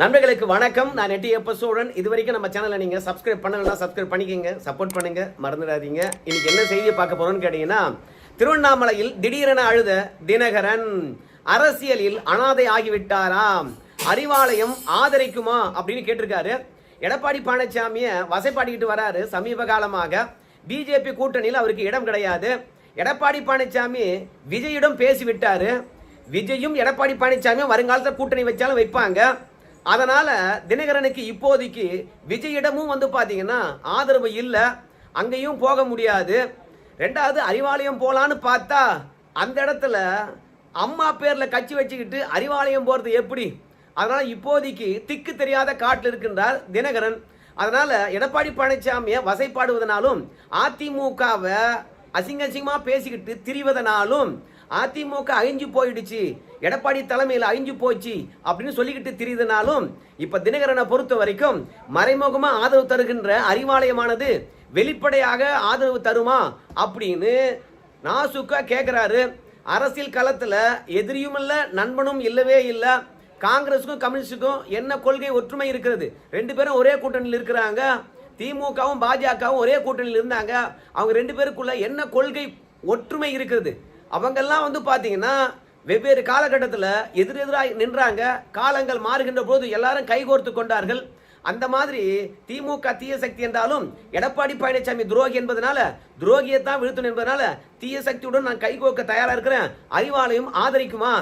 நண்பர்களுக்கு வணக்கம். நான் நெட்டி எப்ப சோழன். இது வரைக்கும் நம்ம சேனலை நீங்க சப்ஸ்கிரைப் பண்ணலன்னா சப்ஸ்கிரைப் பண்ணிக்கங்க சப்போர்ட் பண்ணுங்க மறந்துடாதீங்க. இன்னைக்கு என்ன செய்தியை பார்க்க போறோம்னு கேட்டீங்கன்னா திருவண்ணாமலையில் திடீரென அழுத தினகரன் அரசியலில் அனாதை ஆகிவிட்டாராம் அறிவாலயம் ஆதரிக்குமா? அப்படின்னு கேட்டிருக்காரு. எடப்பாடி பழனிசாமியை வசைப்பாடிக்கிட்டு வராரு. சமீப காலமாக பிஜேபி கூட்டணியில் அவருக்கு இடம் கிடையாது. எடப்பாடி பழனிசாமி விஜயிடம் பேசிவிட்டாரு. விஜயும் எடப்பாடி பழனிசாமியும் வருங்காலத்தில் கூட்டணி வச்சாலும் வைப்பாங்க. அதனால தினகரனுக்கு இப்போதைக்கு விஜயிடமும் வந்து பார்த்தீங்கன்னா ஆதரவு இல்லை. அங்கேயும் போக முடியாது. ரெண்டாவது அறிவாலயம் போகலான்னு பார்த்தா அந்த இடத்துல அம்மா பேரில் கட்சி வச்சுக்கிட்டு அறிவாலயம் போகிறது எப்படி? அதனால் இப்போதைக்கு திக்கு தெரியாத காட்டில் இருக்கின்றார் தினகரன். அதனால் எடப்பாடி பழனிசாமியை வசைப்பாடுவதனாலும் அதிமுகவை அசிங்க அசிங்கமாக பேசிக்கிட்டு திரிவதனாலும் அதிமுக அழிஞ்சு போயிடுச்சு. எடப்பாடி தலைமையில் அழிஞ்சு போச்சு அப்படின்னு சொல்லிக்கிட்டு திரியுதுனாலும் இப்ப தினகரனை பொறுத்த வரைக்கும் மறைமுகமா ஆதரவு தருகின்ற அறிவாலயமானது வெளிப்படையாக ஆதரவு தருமா அப்படின்னு நாசுக்கா கேட்குறாரு அரசியல் களத்தில் எதிரியும் இல்லை நண்பனும் இல்லவே இல்லை. காங்கிரஸுக்கும் கம்யூனிஸ்டுக்கும் என்ன கொள்கை ஒற்றுமை இருக்கிறது? ரெண்டு பேரும் ஒரே கூட்டணியில் இருக்கிறாங்க. திமுகவும் பாஜகவும் ஒரே கூட்டணியில் இருந்தாங்க. அவங்க ரெண்டு பேருக்குள்ள என்ன கொள்கை ஒற்றுமை இருக்கிறது? அவங்கெல்லாம் வந்து பார்த்தீங்கன்னா வெவ்வேறு காலகட்டத்தில் எதிரெதிராக நின்றாங்க. காலங்கள் மாறுகின்ற போது எல்லாரும் கைகோர்த்து கொண்டார்கள். அந்த மாதிரி திமுக தீய சக்தி என்றாலும் எடப்பாடி பழனிசாமி துரோகி என்பதனால துரோகியை தான் விழுத்தணும் என்பதனால தீய சக்தியுடன் நான் கைகோக்க தயாராக இருக்கிறேன். அறிவாலயம் ஆதரிக்குமா?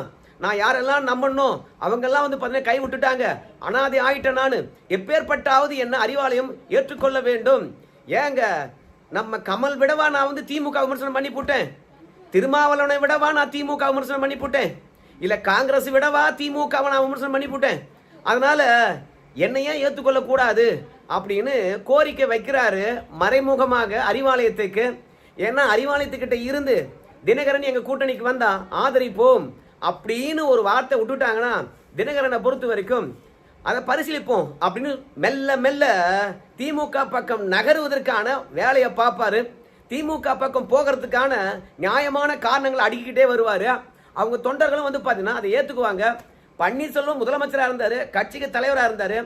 நான் யாரெல்லாம் நம்பணும் அவங்கெல்லாம் வந்து பார்த்தீங்கன்னா கை விட்டுட்டாங்க. அனாதை ஆயிட்டேன் நான். எப்பேற்பட்டாவது என்ன அறிவாலயம் ஏற்றுக்கொள்ள வேண்டும். ஏங்க நம்ம கமல் விடவா நான் வந்து திமுக விமர்சனம் பண்ணி போட்டேன். திருமாவளவனை விடவா நான் திமுக விமர்சனம் பண்ணி போட்டேன் இல்ல காங்கிரஸ் விடவா திமுகவை நான் விமர்சனம் பண்ணி போட்டேன் அதனால என்னையே ஏற்றுக்கொள்ள கூடாது அப்படின்னு கோரிக்கை வைக்கிறாரு மறைமுகமாக அறிவாலயத்துக்கு. ஏன்னா அறிவாலயத்துக்கிட்ட இருந்து தினகரன் எங்கள் கூட்டணிக்கு வந்தா ஆதரிப்போம் அப்படின்னு ஒரு வார்த்தை விட்டுட்டாங்கன்னா தினகரனை பொறுத்த வரைக்கும் அதை பரிசீலிப்போம் அப்படின்னு மெல்ல மெல்ல திமுக பக்கம் நகருவதற்கான வேலையை பார்ப்பாரு. திமுக பக்கம் போகிறதுக்கான நியாயமான காரணங்களை அடுக்கிக்கிட்டே வருவார். அவங்க தொண்டர்களும் வந்து பார்த்தீங்கன்னா அதை ஏற்றுக்குவாங்க பன்னீர்செல்வம் முதலமைச்சராக இருந்தார் கட்சிக்கு தலைவராக இருந்தார்.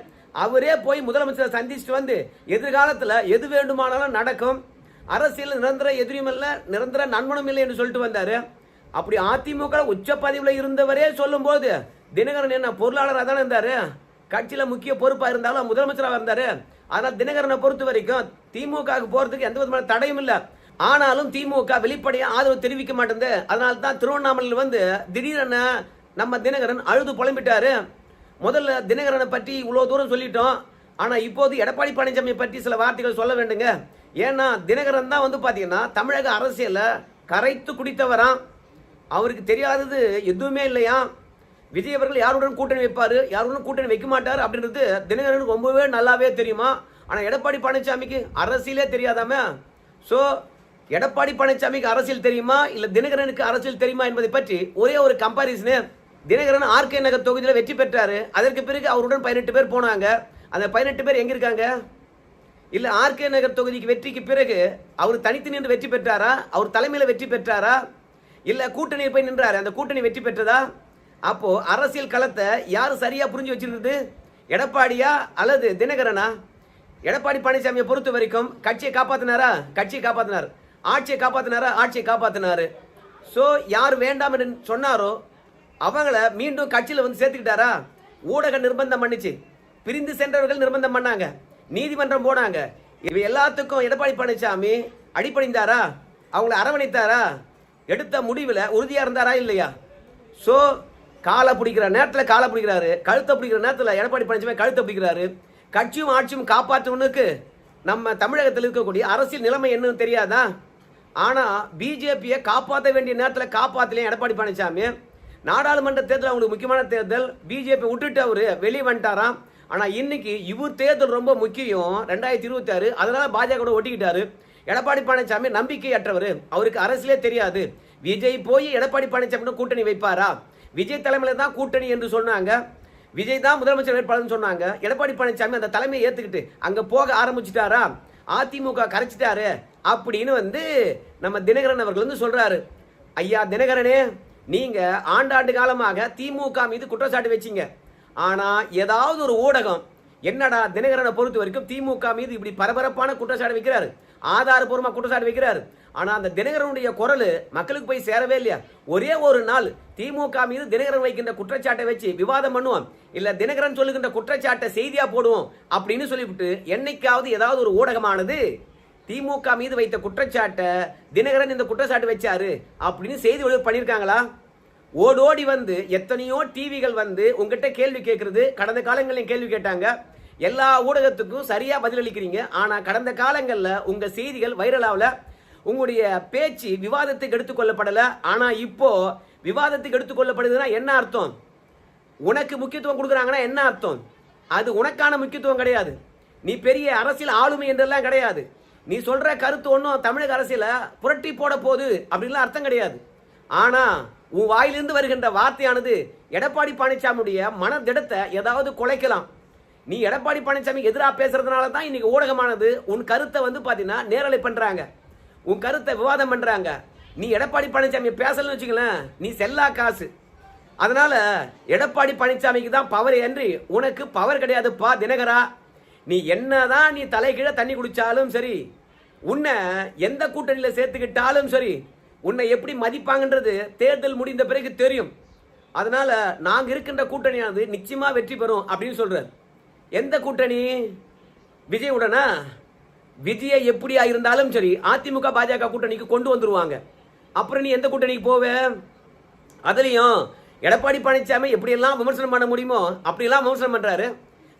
அவரே போய் முதலமைச்சரை சந்திச்சுட்டு வந்து எதிர்காலத்தில் எது வேண்டுமானாலும் நடக்கும். அரசியல் நிரந்தர எதிரியும் இல்லை நிரந்தர நண்பனும் இல்லை என்று சொல்லிட்டு வந்தார். அப்படி அதிமுக உச்ச பதிவில் இருந்தவரே சொல்லும்போது தினகரன் என்ன பொருளாளராக தானே இருந்தார்? கட்சியில் முக்கிய பொறுப்பாக இருந்தாலும் முதலமைச்சராக இருந்தார். ஆனால் தினகரனை பொறுத்த வரைக்கும் திமுகவுக்கு போகிறதுக்கு எந்த விதமான தடையும் இல்லை. ஆனாலும் திமுக வெளிப்படையாக ஆதரவு தெரிவிக்க மாட்டேங்குது. அதனால தான் திருவண்ணாமலையில் வந்து திடீரென நம்ம தினகரன் அழுது புலம்பிட்டாரு. முதல்ல தினகரனை பற்றி இவ்வளோ தூரம் சொல்லிட்டோம். ஆனால் இப்போது எடப்பாடி பழனிசாமி பற்றி சில வார்த்தைகள் சொல்ல வேண்டுங்க. ஏன்னா தினகரன் தான் வந்து பார்த்தீங்கன்னா தமிழக அரசியலில் கரைத்து குடித்தவராம். அவருக்கு தெரியாதது எதுவுமே இல்லையா விஜய் அவர்கள் யாருடன் கூட்டணி வைப்பார்? யாருடன் கூட்டணி வைக்க மாட்டார் அப்படின்றது தினகரனுக்கு ரொம்பவே நல்லாவே தெரியுமா? ஆனால் எடப்பாடி பழனிசாமிக்கு அரசியலே தெரியாதாம? ஸோ எடப்பாடி பழனிசாமிக்கு அரசியல் தெரியுமா? இல்லை தினகரனுக்கு அரசியல் தெரியுமா என்பதை பற்றி ஒரே ஒரு கம்பாரிசனு தினகரன் ஆர்கே நகர் தொகுதியில் வெற்றி பெற்றார். அதற்கு பிறகு அவருடன் பதினெட்டு பேர் போனாங்க. அந்த பதினெட்டு பேர் எங்கே இருக்காங்க? இல்லை ஆர்கே நகர் தொகுதிக்கு வெற்றிக்கு பிறகு அவர் தனித்து நின்று வெற்றி பெற்றாரா? அவர் தலைமையில் வெற்றி பெற்றாரா? இல்லை கூட்டணியில் போய் நின்றார். அந்த கூட்டணி வெற்றி பெற்றதா? அப்போ அரசியல் களத்தை யார் சரியா புரிஞ்சு வச்சிருந்தது? எடப்பாடியா அல்லது தினகரனா? எடப்பாடி பழனிசாமியை பொறுத்த வரைக்கும் கட்சியை காப்பாத்தினாரா? கட்சியை காப்பாத்தினார். ஆட்சியை காப்பாத்தினாரா? ஆட்சியை காப்பாத்தினாரு. ஸோ யார் வேண்டாம் என்று சொன்னாரோ அவங்கள மீண்டும் கட்சியில் வந்து சேர்த்துக்கிட்டாரா? ஊடக நிர்பந்தம் பண்ணிச்சு. பிரிந்து சென்றவர்கள் நிர்பந்தம் பண்ணாங்க. நீதிமன்றம் போனாங்க. இவை எல்லாத்துக்கும் எடப்பாடி பழனிசாமி அடிப்படைந்தாரா அவங்கள அரவணைத்தாரா? எடுத்த முடிவில் உறுதியாக இருந்தாரா இல்லையா? ஸோ காலை பிடிக்கிற நேரத்தில் காலை பிடிக்கிறாரு. கழுத்தை பிடிக்கிற நேரத்தில் எடப்பாடி பழனிசாமி கழுத்தை பிடிக்கிறாரு. கட்சியும் ஆட்சியும் காப்பாற்றவனுக்கு நம்ம தமிழகத்தில் இருக்கக்கூடிய அரசியல் நிலைமை என்னன்னு தெரியாதா? ஆனால் பிஜேபியை காப்பாற்ற வேண்டிய நேரத்தில் காப்பாற்றலையும் எடப்பாடி பழனிசாமி நாடாளுமன்ற தேர்தல் அவங்களுக்கு முக்கியமான தேர்தல். பிஜேபி விட்டுட்டு அவர் வெளியே வந்துட்டாராம். ஆனால் இன்னைக்கு இவர் தேர்தல் ரொம்ப முக்கியம். ரெண்டாயிரத்தி இருபத்தாறு அதனால பாஜக கூட ஒட்டிக்கிட்டாரு. எடப்பாடி பழனிசாமி நம்பிக்கையற்றவர். அவருக்கு அரசியலே தெரியாது. விஜய் போய் எடப்பாடி பழனிசாமி கூட்டணி வைப்பாரா? விஜய் தலைமையில் தான் கூட்டணி என்று சொன்னாங்க. விஜய் தான் முதலமைச்சர் வேட்பாளர்னு சொன்னாங்க. எடப்பாடி பழனிசாமி அந்த தலைமையை ஏற்றுக்கிட்டு அங்கே போக ஆரம்பிச்சிட்டாரா? அதிமுக கரைச்சிட்டாரு அப்படின்னு வந்து நம்ம தினகரன் அவர்கள் வந்து சொல்கிறாரு ஐயா தினகரனே நீங்கள் ஆண்டாண்டு காலமாக திமுக மீது குற்றச்சாட்டு வச்சீங்க. ஆனால் ஏதாவது ஒரு ஊடகம் என்னடா தினகரனை பொறுத்த வரைக்கும் திமுக மீது இப்படி பரபரப்பான குற்றச்சாட்டு வைக்கிறாரு? ஆதாரபூர்வமாக குற்றச்சாட்டு வைக்கிறாரு. ஆனால் அந்த தினகரனுடைய குரல் மக்களுக்கு போய் சேரவே இல்லையா? ஒரே ஒரு நாள் திமுக மீது தினகரன் வைக்கின்ற குற்றச்சாட்டை வச்சு விவாதம் பண்ணுவோம். இல்ல தினகரன் சொல்லுகின்ற குற்றச்சாட்டை செய்தியா போடுவோம் அப்படின்னு சொல்லிவிட்டு என்னைக்காவது ஏதாவது ஒரு ஊடகமானது திமுக மீது வைத்த குற்றச்சாட்டை தினகரன் இந்த குற்றச்சாட்டு வச்சாரு அப்படின்னு செய்தி ஒளிபரப்பு பண்ணியிருக்காங்களா ஓடோடி வந்து எத்தனையோ டிவிகள் வந்து உங்ககிட்ட கேள்வி கேட்கறது கடந்த காலங்களில் கேள்வி கேட்டாங்க. எல்லா ஊடகத்துக்கும் சரியாக பதிலளிக்கிறீங்க. ஆனால் கடந்த காலங்களில் உங்கள் செய்திகள் வைரலாவில். உங்களுடைய பேச்சு விவாதத்துக்கு எடுத்துக்கொள்ளப்படலை. ஆனால் இப்போ விவாதத்துக்கு எடுத்துக்கொள்ளப்படுதுன்னா என்ன அர்த்தம்? உனக்கு முக்கியத்துவம் கொடுக்குறாங்கன்னா என்ன அர்த்தம்? அது உனக்கான முக்கியத்துவம் கிடையாது. நீ பெரிய அரசியல் ஆளுமை என்றெல்லாம் கிடையாது. நீ சொல்கிற கருத்து ஒன்றும் தமிழக அரசியல புரட்டி போட போகுது அப்படின்லாம் அர்த்தம் கிடையாது. ஆனால் உன் வாயிலிருந்து வருகின்ற வார்த்தையானது எடப்பாடி பழனிசாமியுடைய மனதிடத்தை ஏதாவது குலைக்கலாம். நீ எடப்பாடி பழனிசாமி எதிராக பேசுறதுனால தான் இன்னைக்கு ஊடகமானது உன் கருத்தை வந்து பார்த்தீங்கன்னா நேரலை பண்ணுறாங்க உன் கருத்தை விவாதம் பண்ணுறாங்க நீ எடப்பாடி பழனிசாமி பேசலன்னு வச்சுங்களேன் நீ செல்லா காசு. அதனால் எடப்பாடி பழனிசாமிக்கு தான் பவர் என்று உனக்கு பவர் கிடையாதுப்பா தினகரா. நீ என்னதான் நீ தலைகீழே தண்ணி குடித்தாலும் சரி உன்னை எந்த கூட்டணியில் சேர்த்துக்கிட்டாலும் சரி உன்னை எப்படி மதிப்பாங்கன்றது தேர்தல் முடிந்த பிறகு தெரியும். அதனால் நாங்கள் இருக்கின்ற கூட்டணியானது நிச்சயமாக வெற்றி பெறும் அப்படின்னு சொல்றாரு. எந்த கூட்டணி? விஜய் உடனா? விஜயை எப்படியா இருந்தாலும் சரி அதிமுக பாஜக கூட்டணிக்கு கொண்டு வந்துருவாங்க. அப்புறம் நீ எந்த கூட்டணிக்கு போவ? அதுலயும் எடப்பாடி பழனிசாமி எப்படியெல்லாம் விமர்சனம் பண்ண முடியுமோ அப்படியெல்லாம் விமர்சனம் பண்றாரு.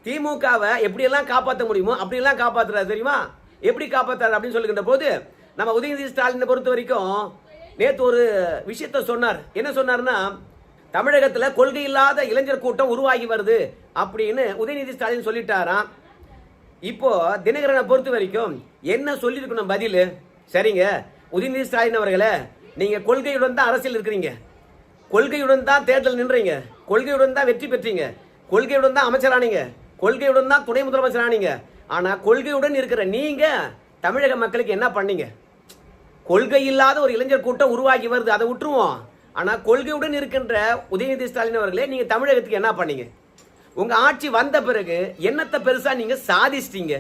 திமுகவை எப்படியெல்லாம் காப்பாற்ற முடியுமோ அப்படியெல்லாம் காப்பாற்றுறாரு தெரியுமா? எப்படி காப்பாற்றுறாரு அப்படின்னு சொல்லுகின்ற போது நம்ம உதயநிதி ஸ்டாலினை பொறுத்த வரைக்கும் நேற்று ஒரு விஷயத்த சொன்னார். என்ன சொன்னார்னா தமிழகத்தில் கொள்கை இல்லாத இளைஞர் கூட்டம் உருவாகி வருது அப்படின்னு உதயநிதி ஸ்டாலின் சொல்லிட்டாராம். இப்போ தினகரனை பொறுத்த வரைக்கும் என்ன சொல்லியிருக்கணும் பதில்? சரிங்க. உதயநிதி ஸ்டாலின் அவர்களே நீங்கள் கொள்கையுடன் தான் அரசியல் இருக்கிறீங்க. கொள்கையுடன் தான் தேர்தல் நின்றீங்க. கொள்கையுடன் தான் வெற்றி பெற்றீங்க. கொள்கையுடன் தான் அமைச்சரானீங்க கொள்கையுடன் தான் துணை முதலமைச்சரானீங்க ஆனால் கொள்கையுடன் இருக்கிற நீங்கள் தமிழக மக்களுக்கு என்ன பண்ணீங்க? கொள்கை இல்லாத ஒரு இளைஞர் கூட்டம் உருவாகி வருது. அதை விட்டுருவோம். ஆனால் கொள்கையுடன் இருக்கின்ற உதயநிதி ஸ்டாலின் அவர்களே நீங்கள் தமிழகத்துக்கு என்ன பண்ணீங்க? உங்கள் ஆட்சி வந்த பிறகு என்னத்தை பெருசாக நீங்கள் சாதிச்சிட்டீங்க?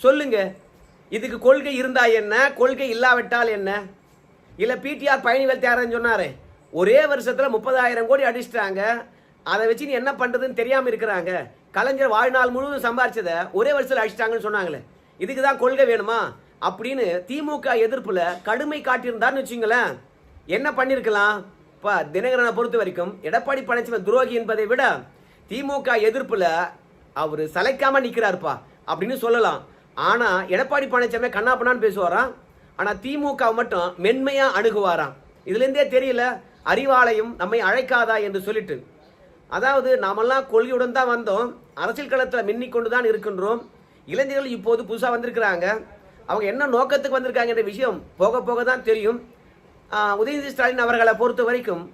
சொல்லுங்க. இதுக்கு கொள்கை இருந்தா என்ன? கொள்கை இல்லாவிட்டால் என்ன? இல்லை பிடிஆர் பயணிகள் தியாகராஜன் சொன்னார் ஒரே வருஷத்தில் முப்பதாயிரம் கோடி அடிச்சிட்டாங்க. அதை வச்சு நீ என்ன பண்ணுறதுன்னு தெரியாமல் இருக்கிறாங்க. கலைஞர் வாழ்நாள் முழுவதும் சம்பாரிச்சதை ஒரே வருஷத்தில் அடிச்சிட்டாங்கன்னு சொன்னாங்களே இதுக்கு தான் கொள்கை வேணுமா? அப்படின்னு திமுக எதிர்ப்பில் கடுமை காட்டியிருந்தார்னு வச்சுங்களேன். என்ன பண்ணிருக்கலாம்? இப்போ தினகரனை பொறுத்த வரைக்கும் எடப்பாடி பழனிசாமி துரோகி என்பதை விட திமுக எதிர்ப்பில் அவர் சலைக்காமல் நிற்கிறாருப்பா அப்படின்னு சொல்லலாம். ஆனால் எடப்பாடி பழனிசாமி கண்ணாப்பண்ணான்னு பேசுவாராம். ஆனால் திமுக மட்டும் மென்மையாக அணுகுவாராம். இதுலேருந்தே தெரியல அறிவாலயம் நம்மை அழைக்காதா என்று சொல்லிட்டு. அதாவது நாமெல்லாம் கொள்கையுடன் தான் வந்தோம். அரசியல் களத்தில் மின்னிக் கொண்டு தான் இருக்கின்றோம். இளைஞர்கள் இப்போது புதுசாக வந்திருக்கிறாங்க. அவங்க என்ன நோக்கத்துக்கு வந்திருக்காங்க என்ற விஷயம் போக போக தான் தெரியும். உதயநிதி ஸ்டாலின் அவர்களை பொறுத்த வரைக்கும்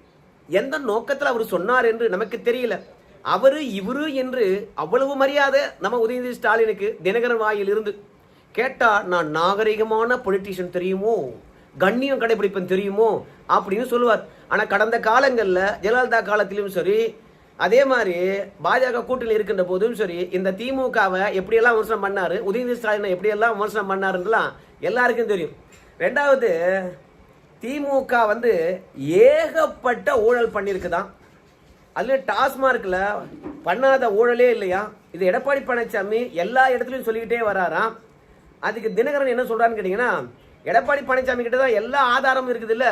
எந்த நோக்கத்தில் அவர் சொன்னார் என்று நமக்கு தெரியல. அவரு இவரு என்று அவ்வளவு மரியாதை நம்ம உதயநிதி ஸ்டாலினுக்கு தினகரன் வாயில் இருந்து. கேட்டா நான் நாகரிகமான பொலிட்டீஷியன் தெரியுமோ? கண்ணியம் கடைபிடிப்பேன் தெரியுமோ? அப்படின்னு சொல்லுவார். ஆனா கடந்த காலங்களில் ஜெயலலிதா காலத்திலும் சரி அதே மாதிரி பாஜக கூட்டணி இருக்கின்ற போதும் சரி இந்த திமுகவை எப்படியெல்லாம் விமர்சனம் பண்ணாரு உதயநிதி ஸ்டாலினை எப்படியெல்லாம் விமர்சனம் பண்ணாருன்றலாம் எல்லாருக்கும் தெரியும். ரெண்டாவது திமுக வந்து ஏகப்பட்ட ஊழல் பண்ணியிருக்குதான். அதுல டாஸ்மார்க்ல பண்ணாத ஊழலே இல்லையா? இது எடப்பாடி பழனிசாமி எல்லா இடத்துலையும் சொல்லிக்கிட்டே வராராம். அதுக்கு தினகரன் என்ன சொல்றான்னு கேட்டீங்கன்னா எடப்பாடி பழனிசாமி கிட்ட தான் எல்லா ஆதாரமும் இருக்குது இல்ல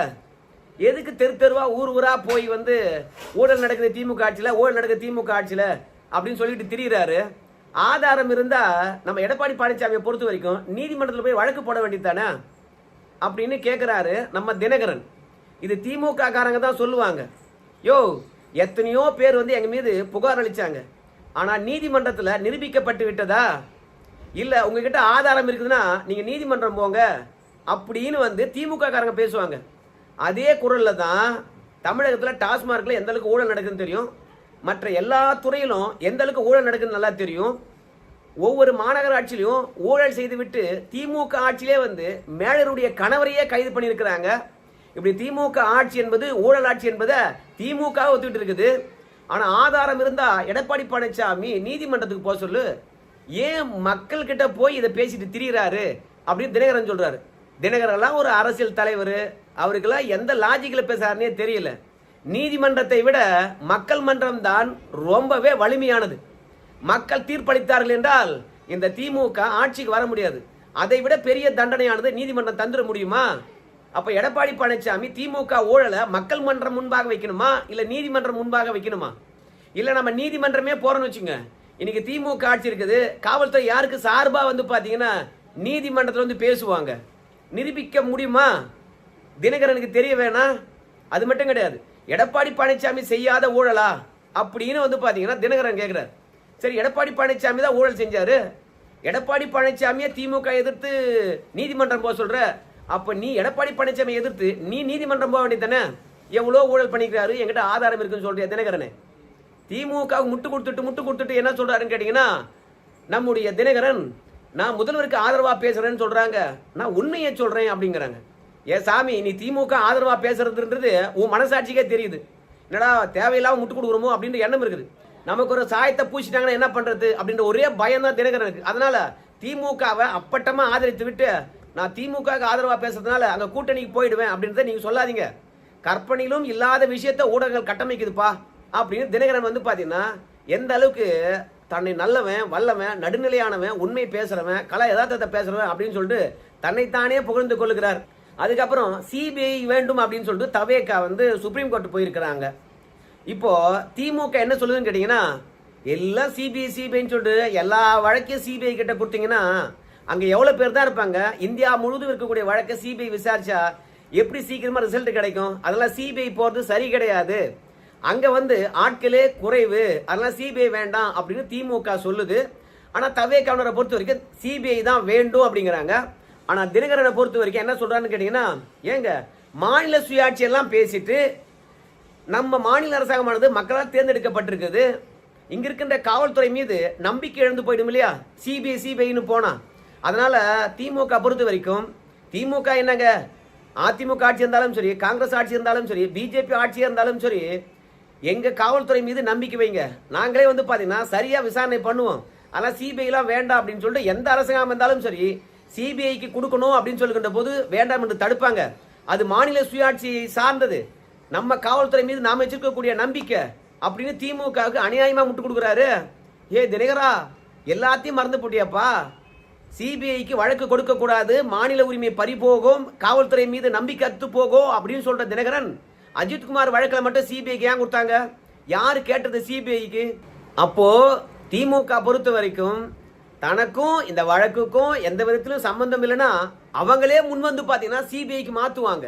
எதுக்கு தெரு தெருவா ஊர் ஊரா போய் வந்து ஊழல் நடக்குது திமுக ஆட்சியில ஊழல் நடக்குது திமுக ஆட்சியில அப்படின்னு சொல்லிட்டு திரியிறாரு. ஆதாரம் இருந்தா நம்ம எடப்பாடி பழனிசாமியை பொறுத்த வரைக்கும் நீதிமன்றத்தில் போய் வழக்கு போட வேண்டியது தானே அப்படின்னு கேட்குறாரு நம்ம தினகரன். இது திமுக காரங்க தான் சொல்லுவாங்க. யோ எத்தனையோ பேர் வந்து எங்கள் மீது புகார் அளிச்சாங்க. ஆனால் நீதிமன்றத்தில் நிரூபிக்கப்பட்டு விட்டதா? இல்லை உங்ககிட்ட ஆதாரம் இருக்குதுன்னா நீங்கள் நீதிமன்றம் போங்க அப்படின்னு வந்து திமுக காரங்க பேசுவாங்க. அதே குரலில் தான் தமிழகத்தில் டாஸ்மார்க்கில் எந்த அளவுக்கு ஊழல் நடக்குதுன்னு தெரியும்? மற்ற எல்லா துறையிலும் எந்த அளவுக்கு ஊழல் நடக்குதுன்னு நல்லா தெரியும்? ஒவ்வொரு மாநகராட்சியிலையும் ஊழல் செய்துவிட்டு திமுக ஆட்சியிலே வந்து மேலருடைய கணவரையே கைது பண்ணியிருக்கிறாங்க. இப்படி திமுக ஆட்சி என்பது ஊழல் ஆட்சி என்பதை திமுக ஒத்துக்கிட்டு இருக்குது. ஆனால் ஆதாரம் இருந்தால் எடப்பாடி பழனிசாமி நீதிமன்றத்துக்கு போக சொல்லு. ஏன் மக்கள் கிட்ட போய் இதை பேசிட்டு திரியிறாரு அப்படின்னு தினகரன் சொல்றாரு. தினகரெல்லாம் ஒரு அரசியல் தலைவர். அவருக்கெல்லாம் எந்த லாஜிக்கில் பேசுறாருனே தெரியல. நீதிமன்றத்தை விட மக்கள் மன்றம் தான் ரொம்பவே வலிமையானது. மக்கள் தீர்ப்பளித்தார்கள் என்றால் இந்த திமுக ஆட்சிக்கு வர முடியாது. அதை விட பெரிய தண்டனையானது நீதிமன்றம் தந்துட முடியுமா? அப்ப எடப்பாடி பழனிசாமி திமுக ஊழலை மக்கள் மன்றம் முன்பாக வைக்கணுமா? இல்ல நீதிமன்றம் முன்பாக வைக்கணுமா? இல்ல நம்ம நீதிமன்றமே போறோம்னு வச்சுங்க. இன்னைக்கு திமுக ஆட்சி இருக்குது. காவல்துறை யாருக்கு சார்பா வந்து பாத்தீங்கன்னா நீதிமன்றத்தில் வந்து பேசுவாங்க. நிரூபிக்க முடியுமா? தினகரனுக்கு தெரிய வேணாம் அது மட்டும் கிடையாது. எடப்பாடி பழனிசாமி செய்யாத ஊழலா? அப்படின்னு வந்து பாத்தீங்கன்னா தினகரன் கேட்கிறார் சரி எடப்பாடி பழனிசாமி தான் ஊழல் செஞ்சாரு. எடப்பாடி பழனிசாமியை திமுக எதிர்த்து நீதிமன்றம் போக சொல்ற. அப்ப நீ எடப்பாடி பழனிசாமி எதிர்த்து நீ நீதிமன்றம் போக வேண்டியதானே எவ்வளோ ஊழல் பண்ணிக்கிறாரு? என்கிட்ட ஆதாரம் இருக்குன்னு சொல்றியா தினகரனே? திமுக முட்டு கொடுத்துட்டு முட்டு கொடுத்துட்டு என்ன சொல்றாருன்னு கேட்டீங்கன்னா நம்முடைய தினகரன் நான் முதல்வருக்கு ஆதரவா பேசுறேன்னு சொல்றாங்க. நான் உண்மையை சொல்றேன் அப்படிங்கிறாங்க. ஏ சாமி நீ திமுக ஆதரவா பேசுறதுன்றது உன் மனசாட்சிக்கே தெரியுது. என்னடா தேவையில்லாம முட்டு கொடுக்குறோமோ அப்படின்ற எண்ணம் இருக்குது. நமக்கு ஒரு சாயத்தை பூச்சிட்டாங்கன்னா என்ன பண்றது அப்படின்ற ஒரே பயம் தான் தினகரனுக்கு அதனால திமுகவை அப்பட்டமா ஆதரித்து விட்டு நான் திமுக ஆதரவா பேசுறதுனால அங்க கூட்டணிக்கு போயிடுவேன் அப்படின்றத நீங்க சொல்லாதீங்க. கற்பனையிலும் இல்லாத விஷயத்த ஊடகங்கள் கட்டமைக்குதுப்பா அப்படின்னு தினகரன் வந்து பாத்தீங்கன்னா எந்த அளவுக்கு தன்னை நல்லவன் வல்லவன் நடுநிலையானவன் உண்மை பேசுறவன் கல யதார்த்தத்தை பேசுறவன் அப்படின்னு சொல்லிட்டு தன்னைத்தானே புகழ்ந்து கொள்ளுகிறார். அதுக்கப்புறம் சிபிஐ வேண்டும் அப்படின்னு சொல்லிட்டு தவேக்கா வந்து சுப்ரீம் கோர்ட் போயிருக்கிறாங்க. இப்போ திமுக என்ன சொல்லுதுன்னு கேட்டீங்கன்னா எல்லாம் சிபிஐ சிபிஐன்னு சொல்லிட்டு எல்லா வழக்கையும் சிபிஐ கிட்ட கொடுத்தீங்கன்னா அங்க எவ்வளவு பேர் தான் இருப்பாங்க? இந்தியா முழுவதும் இருக்கக்கூடிய வழக்கை சிபிஐ விசாரிச்சா எப்படி சீக்கிரமா ரிசல்ட் கிடைக்கும்? அதெல்லாம் சிபிஐ போறது சரி கிடையாது. அங்க வந்து ஆட்களே குறைவு. அதெல்லாம் சிபிஐ வேண்டாம் அப்படின்னு திமுக சொல்லுது. ஆனா தவே கவர்னரை பொறுத்த வரைக்கும் சிபிஐ தான் வேண்டும் அப்படிங்கிறாங்க. ஆனா தினகரனை பொறுத்த வரைக்கும் என்ன சொல்றான்னு கேட்டீங்கன்னா ஏங்க மாநில சுயாட்சி எல்லாம் பேசிட்டு நம்ம மாநில அரசாங்கமானது மக்களால் தேர்ந்தெடுக்கப்பட்டிருக்குது. இங்க இருக்கின்ற காவல்துறை மீது நம்பிக்கை இழந்து போயிடும் இல்லையா? சிபிஐ சிபிஐன்னு போனா. அதனால திமுக பொறுத்த வரைக்கும் திமுக என்னங்க? அதிமுக ஆட்சி இருந்தாலும் சரி காங்கிரஸ் ஆட்சி இருந்தாலும் சரி பிஜேபி ஆட்சியாக இருந்தாலும் சரி எங்க காவல்துறை மீது நம்பிக்கை வைங்க. நாங்களே வந்து பாத்தீங்கன்னா சரியா விசாரணை பண்ணுவோம். ஆனால் சிபிஐலாம் வேண்டாம் அப்படின்னு சொல்லிட்டு எந்த அரசாங்கம் இருந்தாலும் சரி சிபிஐக்கு கொடுக்கணும் அப்படின்னு சொல்லுகின்ற போது வேண்டாம் என்று தடுப்பாங்க. அது மாநில சுயாட்சி சார்ந்தது. நம்ம காவல்துறை மீது நாம் வச்சிருக்கக்கூடிய நம்பிக்கை அப்படின்னு திமுகவுக்கு அநியாயமாக முட்டு கொடுக்குறாரு. ஏ தினகரா எல்லாத்தையும் மறந்து போட்டியாப்பா. சிபிஐக்கு வழக்கு கொடுக்கக்கூடாது மாநில உரிமை பறிபோகும் காவல்துறை மீது நம்பிக்கை அத்து போகும் அப்படின்னு சொல்ற தினகரன் அஜித்குமார் வழக்கில் மட்டும் சிபிஐக்கு ஏன் கொடுத்தாங்க? யார் கேட்டது சிபிஐக்கு? அப்போ திமுக பொறுத்த வரைக்கும் தனக்கும் இந்த வழக்குக்கும் எந்த விதத்திலும் சம்பந்தம் இல்லைன்னா அவங்களே முன் வந்து பார்த்தீங்கன்னா சிபிஐக்கு மாற்றுவாங்க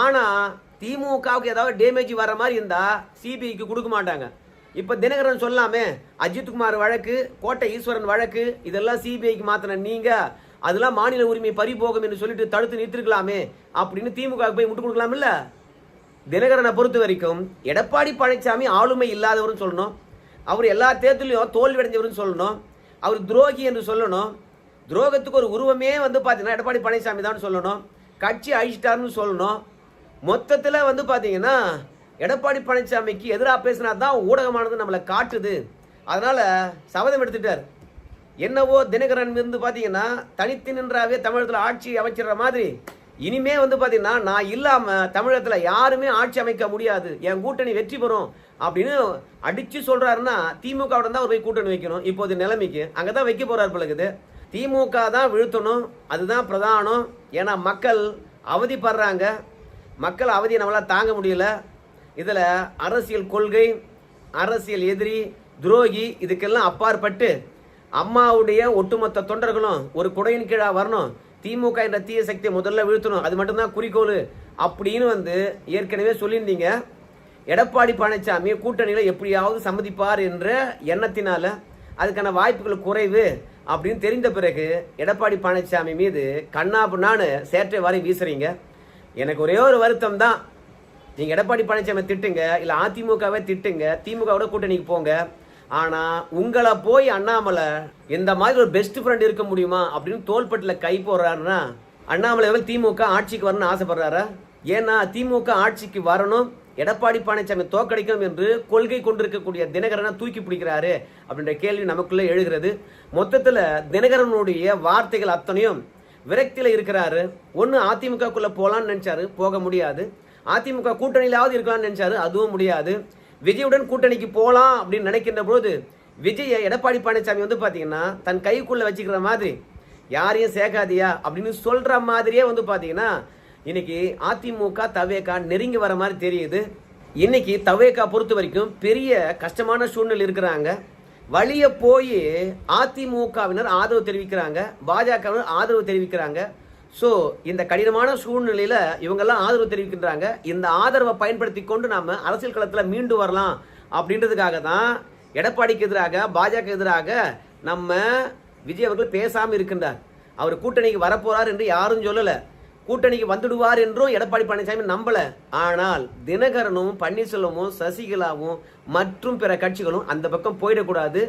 ஆனால் திமுகவுக்கு ஏதாவது டேமேஜ் வர மாதிரி இருந்தால் சிபிஐக்கு கொடுக்க மாட்டாங்க. இப்போ தினகரன் சொல்லாமே அஜித்குமார் வழக்கு கோட்டை ஈஸ்வரன் வழக்கு இதெல்லாம் சிபிஐக்கு மாத்தின நீங்கள் அதெல்லாம் மாநில உரிமை பறிபோகும் என்று சொல்லிட்டு தடுத்து நிறுத்திருக்கலாமே அப்படின்னு திமுக போய் முட்டு கொடுக்கலாமில்ல? தினகரனை பொறுத்த வரைக்கும் எடப்பாடி பழனிசாமி ஆளுமை இல்லாதவர்னு சொல்லணும். அவர் எல்லா தேர்தலையும் தோல்வியடைஞ்சவர்னு சொல்லணும். அவர் துரோகி என்று சொல்லணும். துரோகத்துக்கு ஒரு உருவமே வந்து பார்த்தீங்கன்னா எடப்பாடி பழனிசாமி தான் சொல்லணும். கட்சி அழிச்சிட்டாருன்னு சொல்லணும். மொத்தத்தில் வந்து பார்த்தீங்கன்னா எடப்பாடி பழனிசாமிக்கு எதிராக பேசினா தான் ஊடகமானது நம்மளை காட்டுது. அதனால் சபதம் எடுத்துட்டார். என்னவோ தினகரன் இருந்து பார்த்தீங்கன்னா தனித்து நின்றாவே தமிழகத்தில் ஆட்சி அமைச்சிடுற மாதிரி. இனிமே வந்து பார்த்தீங்கன்னா நான் இல்லாமல் தமிழகத்தில் யாருமே ஆட்சி அமைக்க முடியாது. என் கூட்டணி வெற்றி பெறும் அப்படின்னு அடிச்சு சொல்கிறாருன்னா திமுகவோட தான் ஒரு போய் கூட்டணி வைக்கணும். இப்போது நிலைமைக்கு அங்கே தான் வைக்க போகிறார் பிள்ளைக்குது திமுக தான் வீழ்த்தணும். அதுதான் பிரதானம். ஏன்னா மக்கள் அவதிப்படுறாங்க. மக்கள் அவதியை நம்மளால் தாங்க முடியல. இதில் அரசியல் கொள்கை அரசியல் எதிரி துரோகி இதுக்கெல்லாம் அப்பாற்பட்டு அம்மாவுடைய ஒட்டுமொத்த தொண்டர்களும் ஒரு குடையின் கீழாக வரணும். திமுக என்ற தீய சக்தியை முதல்ல வீழ்த்தணும். அது மட்டும்தான் குறிக்கோள் அப்படின்னு வந்து ஏற்கனவே சொல்லியிருந்தீங்க. எடப்பாடி பழனிசாமி கூட்டணியில் எப்படியாவது சம்மதிப்பார் என்ற எண்ணத்தினால அதுக்கான வாய்ப்புகள் குறைவு அப்படின்னு தெரிந்த பிறகு எடப்பாடி பழனிசாமி மீது கண்ணாப்புண்ணான்னு சேற்றை வாரி வீசுறீங்க. எனக்கு ஒரே ஒரு வருத்தம் தான் நீங்கள் எடப்பாடி பழனிசாமி திட்டுங்க இல்லை அதிமுகவே திட்டுங்க திமுகவோட கூட்டணிக்கு போங்க. ஆனால் உங்களை போய் அண்ணாமலை எந்த மாதிரி ஒரு பெஸ்ட் ஃப்ரெண்ட் இருக்க முடியுமா அப்படின்னு தோள்பட்டில் கை போடுறாருன்னா அண்ணாமலை திமுக ஆட்சிக்கு வரணும்னு ஆசைப்படுறாரா? ஏன்னா திமுக ஆட்சிக்கு வரணும் எடப்பாடி பழனிசாமி தோக்கடிக்கணும் என்று கொள்கை கொண்டிருக்கக்கூடிய தினகரனை தூக்கி பிடிக்கிறாரு அப்படின்ற கேள்வி நமக்குள்ளே எழுகிறது. மொத்தத்தில் தினகரனுடைய வார்த்தைகள் அத்தனையும் விரக்தியில் இருக்கிறாரு. ஒன்று அதிமுகக்குள்ளே போகலான்னு நினச்சாரு போக முடியாது. அதிமுக கூட்டணியிலாவது இருக்கலாம்னு நினச்சாரு அதுவும் முடியாது. விஜயுடன் கூட்டணிக்கு போகலாம் அப்படின்னு நினைக்கின்ற போது விஜய எடப்பாடி பழனிசாமி வந்து பார்த்தீங்கன்னா தன் கைக்குள்ளே வச்சுக்கிற மாதிரி யாரையும் சேர்க்காதியா அப்படின்னு சொல்கிற மாதிரியே வந்து பார்த்தீங்கன்னா இன்னைக்கு அதிமுக தவேகா நெருங்கி வர மாதிரி தெரியுது. இன்னைக்கு தவேகா பொறுத்த வரைக்கும் பெரிய கஷ்டமான சூழ்நிலை இருக்கிறாங்க. வழிய போய் அதிமுகவினர் ஆதரவு தெரிவிக்கிறாங்க பாஜகவினர் ஆதரவு தெரிவிக்கிறாங்க. ஸோ இந்த கடினமான சூழ்நிலையில் இவங்கெல்லாம் ஆதரவு தெரிவிக்கின்றாங்க. இந்த ஆதரவை பயன்படுத்தி கொண்டு நாம் அரசியல் களத்தில் மீண்டு வரலாம் அப்படின்றதுக்காக தான் எடப்பாடிக்கு எதிராக பாஜக எதிராக நம்ம விஜய் அவர்கள் பேசாமல் இருக்கின்றார். அவர் கூட்டணிக்கு வரப்போகிறார் என்று யாரும் சொல்லலை. கூட்டணிக்கு வந்துடுவார் என்றும் எடப்பாடி பழனிசாமி நம்பல. ஆனால் தினகரனும் பன்னீர்செல்வமும் சசிகலாவும் மற்றும் பிற கட்சிகளும் அந்த பக்கம் போயிடக்கூடாது.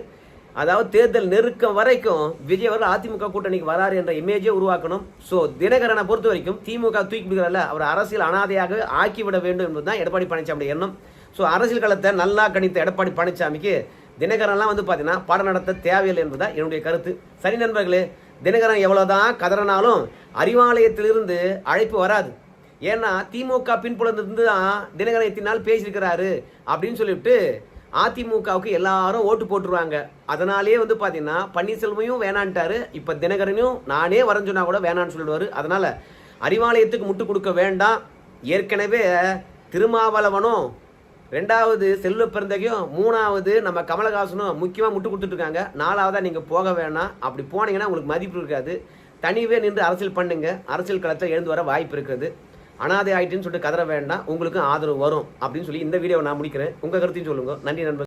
அதாவது தேர்தல் நெருக்கம் வரைக்கும் விஜய் அவர்கள் அதிமுக கூட்டணிக்கு வராரு என்ற இமேஜை உருவாக்கணும். ஸோ தினகரனை பொறுத்த வரைக்கும் திமுக தூக்கி பிடிக்கிறல்ல அவர் அரசியல் அனாதையாக ஆக்கிவிட வேண்டும் என்பதுதான் எடப்பாடி பழனிசாமி எண்ணம். ஸோ அரசியல் களத்தை நல்லா கணித்த எடப்பாடி பழனிசாமிக்கு தினகரன்லாம் வந்து பார்த்தீங்கன்னா பாடம் நடத்த தேவையில்லை என்பதுதான் என்னுடைய கருத்து. சரி நண்பர்களே தினகரன் எவ்வளோதான் கதறனாலும் அறிவாலயத்திலிருந்து அழைப்பு வராது. ஏன்னா திமுக பின்புலத்திலிருந்து தான் தினகரன் எத்தினால் பேசியிருக்கிறாரு அப்படின்னு சொல்லிவிட்டு அதிமுகவுக்கு எல்லாரும் ஓட்டு போட்டுருவாங்க. அதனாலேயே வந்து பார்த்தீங்கன்னா பன்னீர்செல்வமையும் வேணான்ட்டாரு. இப்போ தினகரனையும் நானே வரைஞ்சுனா கூட வேணான்னு சொல்லிடுவார். அதனால் அறிவாலயத்துக்கு முட்டு கொடுக்க வேண்டாம். ஏற்கனவே திருமாவளவனும் ரெண்டாவது செல்வ பிறந்தகையும் மூணாவது நம்ம கமலஹாசனும் முக்கியமாக முட்டு கொடுத்துட்ருக்காங்க. நாலாவதாக நீங்கள் போக வேணாம். அப்படி போனீங்கன்னா உங்களுக்கு மதிப்பு இருக்காது. தனிவே நின்று அரசியல் பண்ணுங்க. அரசியல் களத்தில் எழுந்து வர வாய்ப்பு இருக்குது. அனாதை ஆயிட்டுன்னு சொல்லிட்டு கதற வேண்டாம். உங்களுக்கும் ஆதரவு வரும் அப்படின்னு சொல்லி இந்த வீடியோவை நான் முடிக்கிறேன். உங்கள் கருத்தையும் சொல்லுங்க. நன்றி நண்பர்